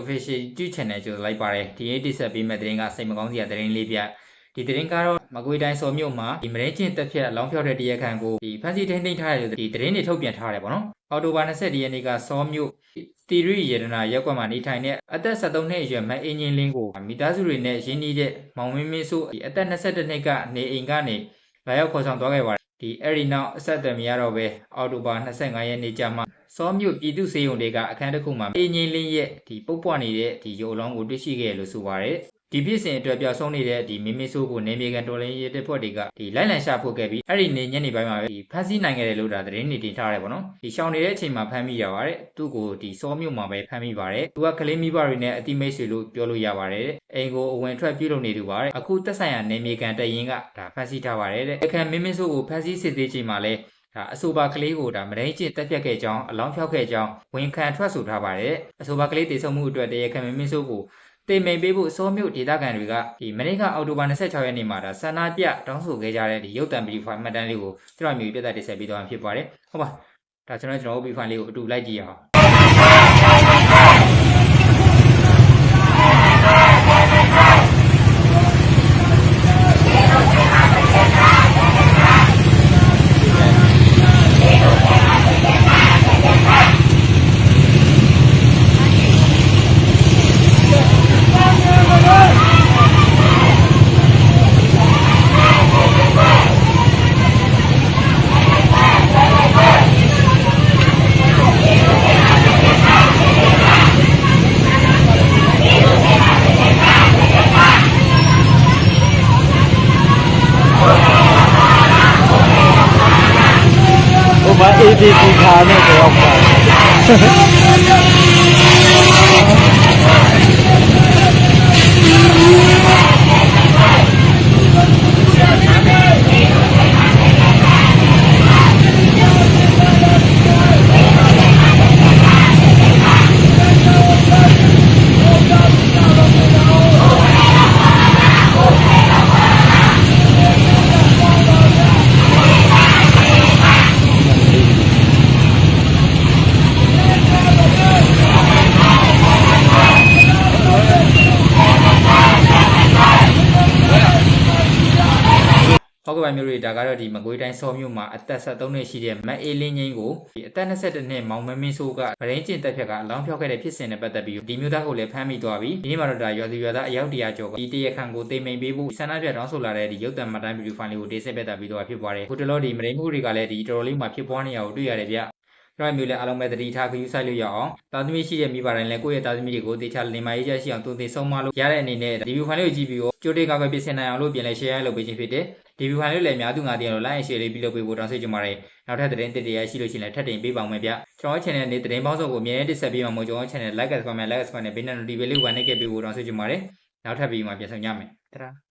Imuke Official YouTube Channel ကြိုလိုက်ပါတယ်ဒီနေ့တိဆက်ပေးမဲ့သတင်းကစိတ်မကောင်းစရာသတင်းလေးပြဒီသတင်းကတော့မကွေးတိုင်းစော်မြို့မှာဒီမရင်းချင်းတက်ဖြတ်အလောင်းဖြောက်တဲ့တရားခံကိုဒီဖန်စီထိန်းသိမ်းထားတယ်လို့ဒီသတင်းတွေထုတ်ပြန်ထားတယ်ပေါ့နော်အော်တိုဘာ20ရက်နေ့ကစော်မြို့တီရီယေဒနာရက်ကွက်မှာနေထိုင်တဲ့အသက်73နှစ်အရွယ်မအင်းချင်းလင်းကိုမိသားစုတွေနဲ့ရင်းနှီးတဲ့မောင်မင်းမင်းဆိုဒီအသက်22နှစ်ကနေအိမ်ကနေလာရောက်ခေါ်ဆောင်သွားခဲ့ပါတယ် ဒီအဲ့ဒီနောက်အဆက်အသွယ်မရတော့ပဲအော်တိုဘာ25ရက်နေ့ကျမှစောမြို့ပြည်သူစေယုံတွေကအခန်းတစ်ခုမှာအင်းငင်းလင်းရဲ့ဒီပုတ်ပွားနေတဲ့ဒီရုပ်အလောင်းကိုတွေ့ရှိခဲ့ရလို့ဆိုပါရယ် ဒီဖြစ်စဉ်အတွက်ပြောက်ဆုံးနေတဲ့ဒီမိမိဆိုးကိုနေမြေကန်တော်လင်းရဲတပ်ဖွဲ့တွေကဒီလိုက်လံရှာဖို့ခဲ့ပြီးအဲ့ဒီနေညနေပိုင်းမှာပဲဒီဖမ်းဆီးနိုင်ခဲ့တယ်လို့ဒါသတင်းတွေတင်ထားရတယ်ပေါ့နော်ဒီရှောင်းနေတဲ့အချိန်မှာဖမ်းမိရပါတယ်သူ့ကိုဒီစောမြို့မှာပဲဖမ်းမိပါတယ်သူကကလေးမိဘတွေနဲ့အတိမိတ်ဆွေလို့ပြောလို့ရပါတယ်အိမ်ကိုအဝင်ထွက်ပြုလုပ်နေသူပါတယ်အခုတက်ဆိုင်ရာနေမြေကန်တရင်ကဒါဖမ်းဆီးထားပါတယ်တဲ့အခန်းမိမိဆိုးကိုဖမ်းဆီးစစ်သေးချိန်မှာလဲဒါအဆိုပါကလေးကိုဒါမရင်းကျင့်တက်ပြတ်ခဲ့ကြောင်းအလောင်းဖြောက်ခဲ့ကြောင်းဝန်ခံထွက်ဆိုထားပါတယ်အဆိုပါကလေးတည်ဆုံမှုအတွက်တရားခံမင်းမင်းဆိုးကို တေမိန်ပေးဖို့စောမြို့ဒေသခံတွေကဒီမနေ့ကအောက်တိုဘာ26ရက်နေ့မှာဒါဆန္ဒပြတောင်းဆိုခဲ့ကြတဲ့ဒီရုပ်တံဗီဒီယိုဖိုင်မှတ်တမ်းလေးကိုကျွန်တော်မျိုးပြသတင်ဆက်ပေးသွားမှာဖြစ်ပါတယ်ဟုတ်ပါဒါကျွန်တော်ကျွန်တော်ဗီဒီယိုဖိုင်လေးကိုအတူလိုက်ကြည့်ရအောင် မှာ ABC ခါနဲ့တော့ပါဟုတ် ကဲ့ပါမျိုးတွေဒါကတော့ဒီမကွေးတိုင်းစောမြို့မှာအသက်73နှစ်ရှိတဲ့မတ်အေးလင်းငိမ့်ကိုဒီအသက်22နှစ်မောင်မင်းမင်းဆိုးကဗရင်ကျင့်တက်ဖြတ်ကအလောင်းဖြောက်ခဲ့တဲ့ဖြစ်စဉ်နဲ့ပတ်သက်ပြီးဒီမျိုးသားကိုလည်းဖမ်းမိသွားပြီဒီနေ့မှာတော့ဒါရွာသူရွာသားအယောက်တရာကျော်ကဒီတရခန့်ကိုတိမ်မိန်ပေးဖို့ဆန္ဒပြတောင်းဆိုလာတဲ့ဒီရုပ်တံမှတ်တမ်းဗီဒီယိုဖိုင်လေးကိုတင်ဆက်ပေးတာပြီးတော့ဖြစ်ပါတယ်ခုတလောဒီမရင်းမှုတွေကလည်းဒီတော်တော်လေးမှာဖြစ်ပွားနေရကိုတွေ့ရတယ်ဗျတော့မျိုးလည်းအားလုံးပဲတတိထားခယူဆိုင်လို့ရအောင်တာသမီရှိတဲ့မိဘတိုင်းလည်းကိုယ့်ရဲ့တာသမီတွေကိုတေချာလင်မာရေးချရှိအောင်တုံသိဆုံးမလို့ရတဲ့အနေနဲ့ဒီဗီဒီယိုဖိုင်လေးကိုကြည့်ပြီးတော့ကြိုတေးကောက်ပဲပြင်ဆင်နိုင်အောင်လို့ပြင်လဲ share လုပ်ပေးခြင်းဖြစ်တယ် ဒီဗီဒီယိုဖိုင်လေးလည်းအများသူငါတည်အောင် like and share လေးပြုလုပ်ပေးဖို့တောင်းဆိုချင်ပါတယ်နောက်ထပ်သတင်းတစ်တရားရှိလို့ရှိရင်လည်းထပ်တင်ပေးပါဦးမယ်ဗျကျွန်တော် channel နဲ့သတင်းပေါင်းစုံကိုအမြဲတမ်းတင်ဆက်ပေးမှာမို့ကျွန်တော် channel like and comment like and comment နဲ့ဘေးနဲ့ notification လေးဝင်နေခဲ့ပေးဖို့တောင်းဆိုချင်ပါတယ်နောက်ထပ်ဗီဒီယိုမှာပြန်ဆောင်ကြမယ်တရာ